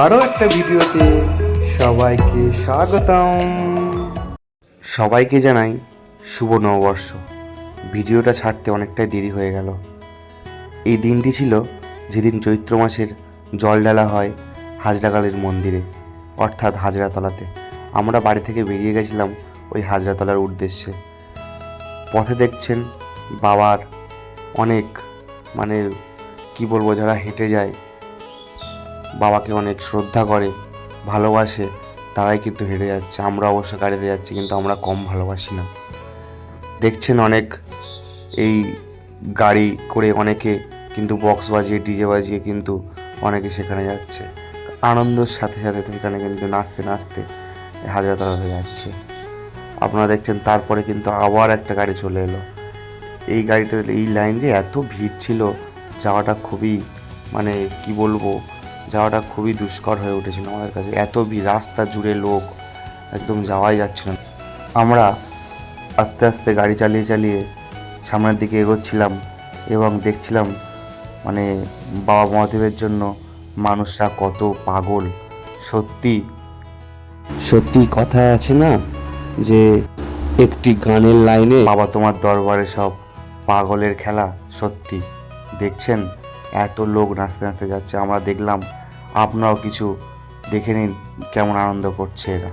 আরও একটা ভিডিওতে সবাইকে স্বাগতম। সবাইকে জানাই শুভ নববর্ষ। ভিডিওটা ছাড়তে অনেকটাই দেরি হয়ে গেল। এই দিনটি ছিল যেদিন চৈত্র মাসের জল ঢালা হয় হাজরাকালীর মন্দিরে, অর্থাৎ হাজরাতলাতে। আমরা বাড়ি থেকে বেরিয়ে গেছিলাম ওই হাজরাতলার উদ্দেশ্যে। পথে দেখছেন বাবার অনেক মানে কি বলব, যারা হেঁটে যায় বাবাকে অনেক শ্রদ্ধা করে, ভালোবাসে, তারাই কিন্তু হেঁটে যাচ্ছে। আমরা অবশ্য গাড়িতে যাচ্ছি, কিন্তু আমরা কম ভালোবাসি না। দেখছেন অনেক এই গাড়ি করে অনেকে কিন্তু বক্স বাজিয়ে ডিজে বাজিয়ে কিন্তু অনেকে সেখানে যাচ্ছে। আনন্দের সাথে সাথে সেখানে কিন্তু নাচতে নাচতে হাজরাতলাতে যাচ্ছে। আপনারা দেখছেন তারপরে কিন্তু আবার একটা গাড়ি চলে এলো। এই গাড়িটা এই লাইন যে এত ভিড় ছিল, যাওয়াটা খুবই মানে কি বলব? যাওয়াটা খুবই দুষ্কর হয়ে উঠেছিল আমাদের কাছে। এত রাস্তা জুড়ে লোক একদম যাওয়াই যাচ্ছিল না। আমরা আস্তে আস্তে গাড়ি চালিয়ে চালিয়ে সামনের দিকে এগোচ্ছিলাম এবং দেখছিলাম মানে বাবা মহাদেবের জন্য মানুষরা কত পাগল। সত্যি সত্যি কথায় আছে না যে একটি গানের লাইনে বাবা তোমার দরবারে সব পাগলের খেলা? সত্যি। দেখছেন? এত লোক নাচতে নাচতে যাচ্ছে। আমরা দেখলাম আপনারাও কিছু দেখে নিন কেমন আনন্দ করছে এরা।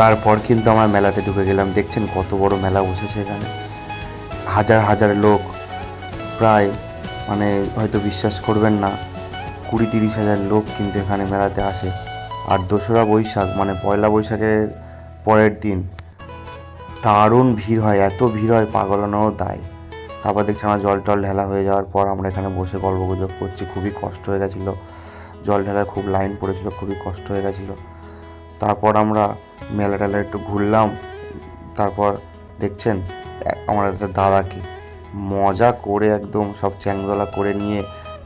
তারপর কিন্তু আমার মেলাতে ঢুকে গেলাম। দেখছেন কত বড় মেলা বসেছে এখানে। হাজার হাজার লোক, প্রায় মানে হয়তো বিশ্বাস করবেন না, কুড়ি তিরিশ হাজার লোক কিন্তু এখানে মেলাতে আসে। আর দোসরা বৈশাখ মানে পয়লা বৈশাখের পরের দিন, দারুণ ভিড় হয়, এত ভিড় হয়, পাগলানোও দায়। তারপর দেখছি আমার জল টল ঢেলা হয়ে যাওয়ার পর আমরা এখানে বসে গল্প গুজব করছি, খুবই কষ্ট হয়ে গেছিল। জল ঢেলার খুব লাইন পড়েছিল, খুবই কষ্ট হয়ে গেছিল। তারপর আমরা মেলা টেলা একটু ঘুরলাম। তারপর দেখছেন আমার একটা দাদাকে মজা করে একদম সব চ্যাংদোলা করে নিয়ে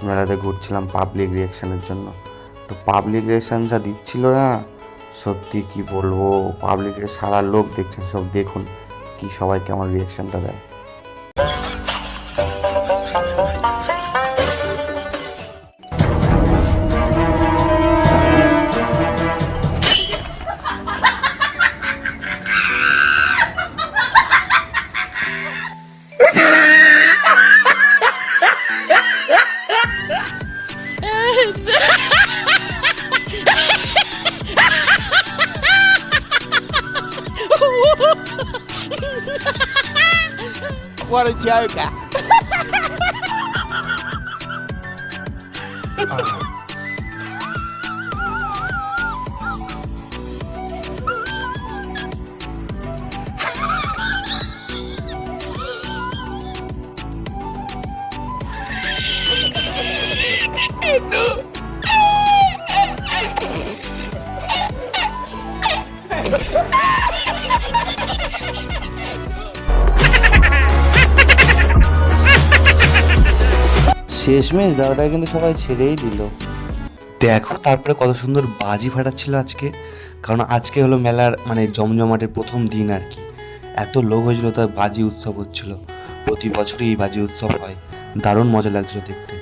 মেলাতে ঘুরছিলাম পাবলিক রিয়াকশানের জন্য। তো পাবলিক রিয়াকশান যা দিচ্ছিল না, সত্যি কি বলব? পাবলিকের সারা লোক দেখছেন, সব দেখুন কি সবাইকে আমার রিয়াকশানটা দেয়। What a joker. শেষমেশ দাদাটা কিন্তু সবাই ছেড়েই দিল। দেখো, তারপরে কত সুন্দর বাজি ফাটাচ্ছিল আজকে। কারণ আজকে হলো মেলার মানে জমজমাটের প্রথম দিন আর কি। এত লোক হয়েছিল, তার বাজি উৎসব হচ্ছিল। প্রতি বছরই এই বাজি উৎসব হয়। দারুণ মজা লাগছিল দেখতে।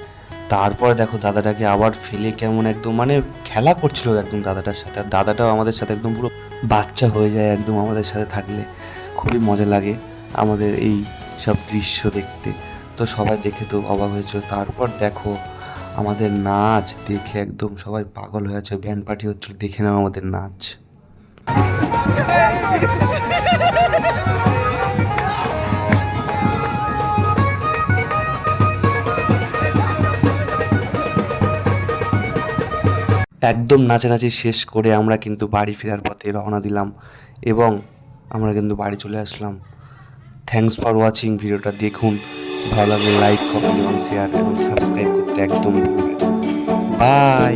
তারপর দেখো, দাদাটাকে আবার ফেলে কেমন একদম মানে খেলা করছিল একদম দাদাটার সাথে। আর দাদাটাও আমাদের সাথে একদম পুরো বাচ্চা হয়ে যায় একদম আমাদের সাথে থাকলে। খুবই মজা লাগে আমাদের এই সব দৃশ্য দেখতে। তো সবাই দেখে তো অবাক হয়েছিল। তারপর দেখো, আমাদের নাচ দেখে একদম সবাই পাগল হয়ে আছে। ব্যান্ড পার্টি হচ্ছিল দেখে নাও আমাদের নাচ। একদম নাচানাচি শেষ করে আমরা কিন্তু বাড়ি ফেরার পথে রওনা দিলাম এবং আমরা কিন্তু বাড়ি চলে আসলাম। থ্যাঙ্কস ফর ওয়াচিং ভিডিওটা দেখুন। ভালো লাগলে লাইক কমেন্ট এবং শেয়ার এবং সাবস্ক্রাইব করতে একদম ভুলবেন বাই